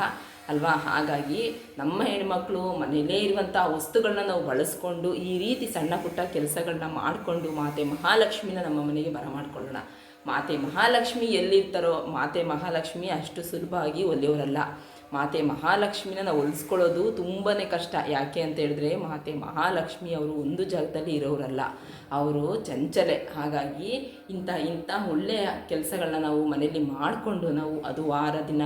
ಅಲ್ವಾ? ಹಾಗಾಗಿ ನಮ್ಮ ಹೆಣ್ಮಕ್ಳು ಮನೆಯಲ್ಲೇ ಇರುವಂಥ ವಸ್ತುಗಳನ್ನ ನಾವು ಬಳಸ್ಕೊಂಡು ಈ ರೀತಿ ಸಣ್ಣ ಪುಟ್ಟ ಕೆಲಸಗಳನ್ನ ಮಾಡಿಕೊಂಡು ಮಾತೆ ಮಹಾಲಕ್ಷ್ಮಿನ ನಮ್ಮ ಮನೆಗೆ ಬರಮಾಡ್ಕೊಳ್ಳೋಣ. ಮಾತೆ ಮಹಾಲಕ್ಷ್ಮಿ ಎಲ್ಲಿರ್ತಾರೋ ಮಾತೆ ಮಹಾಲಕ್ಷ್ಮಿ ಅಷ್ಟು ಸುಲಭವಾಗಿ ಒಲಿಯೋರಲ್ಲ. ಮಾತೆ ಮಹಾಲಕ್ಷ್ಮಿನ ನಾವು ಹೊಲಿಸ್ಕೊಳ್ಳೋದು ತುಂಬಾ ಕಷ್ಟ. ಯಾಕೆ ಅಂತ ಹೇಳಿದ್ರೆ ಮಾತೆ ಮಹಾಲಕ್ಷ್ಮಿ ಅವರು ಒಂದು ಜಾಗದಲ್ಲಿ ಇರೋರಲ್ಲ. ಅವರು ಚಂಚಲೆ. ಹಾಗಾಗಿ ಇಂಥ ಇಂಥ ಒಳ್ಳೆಯ ಕೆಲಸಗಳನ್ನ ನಾವು ಮನೆಯಲ್ಲಿ ಮಾಡಿಕೊಂಡು ನಾವು ಅದು ವಾರ, ದಿನ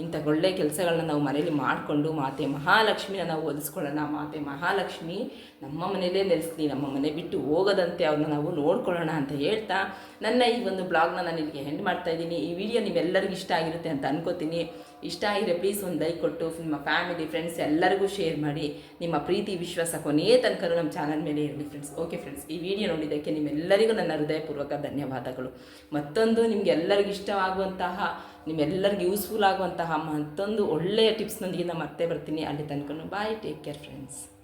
ಇಂಥ ಒಳ್ಳೆಯ ಕೆಲಸಗಳನ್ನ ನಾವು ಮನೆಯಲ್ಲಿ ಮಾಡಿಕೊಂಡು ಮಾತೆ ಮಹಾಲಕ್ಷ್ಮಿನ ನಾವು ಒಲಿಸ್ಕೊಳ್ಳೋಣ. ಮಾತೆ ಮಹಾಲಕ್ಷ್ಮಿ ನಮ್ಮ ಮನೆಯಲ್ಲೇ ನೆಲೆಸಲಿ, ನಮ್ಮ ಮನೆ ಬಿಟ್ಟು ಹೋಗದಂತೆ ಅವ್ರನ್ನ ನಾವು ನೋಡ್ಕೊಳ್ಳೋಣ ಅಂತ ಹೇಳ್ತಾ ನನ್ನ ಈ ಒಂದು ಬ್ಲಾಗ್ನ ನಾನು ಇಲ್ಲಿಗೆ ಹೆಂಡ್ ಮಾಡ್ತಾ ಇದ್ದೀನಿ. ಈ ವಿಡಿಯೋ ನಿಮ್ಮೆಲ್ಲರಿಗೂ ಇಷ್ಟ ಆಗಿರುತ್ತೆ ಅಂತ ಅನ್ಕೋತೀನಿ. ಇಷ್ಟ ಆಗಿದ್ರೆ ಪ್ಲೀಸ್ ಒಂದು ಲೈಕ್ ಕೊಟ್ಟು ನಿಮ್ಮ ಫ್ಯಾಮಿಲಿ ಫ್ರೆಂಡ್ಸ್ ಎಲ್ಲರಿಗೂ ಶೇರ್ ಮಾಡಿ. ನಿಮ್ಮ ಪ್ರೀತಿ, ವಿಶ್ವಾಸ ಕೊನೆಯ ತನಕ ನಮ್ಮ ಚಾನಲ್ ಮೇಲೆ ಇರಲಿ ಫ್ರೆಂಡ್ಸ್ ಓಕೆ ಫ್ರೆಂಡ್ಸ್ ಈ ವಿಡಿಯೋ ನೋಡಿದ್ದಕ್ಕೆ ನಿಮ್ಮೆಲ್ಲರಿಗೂ ನನ್ನ ಹೃದಯಪೂರ್ವಕ ಧನ್ಯವಾದಗಳು. ಮತ್ತೊಂದು ನಿಮ್ಗೆ ಎಲ್ಲರಿಗೂ ಇಷ್ಟವಾಗುವಂತಹ, ನಿಮ್ಮೆಲ್ಲರಿಗೂ ಯೂಸ್ಫುಲ್ ಆಗುವಂತಹ ಮತ್ತೊಂದು ಒಳ್ಳೆಯ ಟಿಪ್ಸ್ನೊಂದಿಗೆ ನಾನು ಮತ್ತೆ ಬರ್ತೀನಿ. ಅಲ್ಲಿ ತನಕ ಬಾಯ್ ಟೇಕ್ ಕೇರ್ ಫ್ರೆಂಡ್ಸ್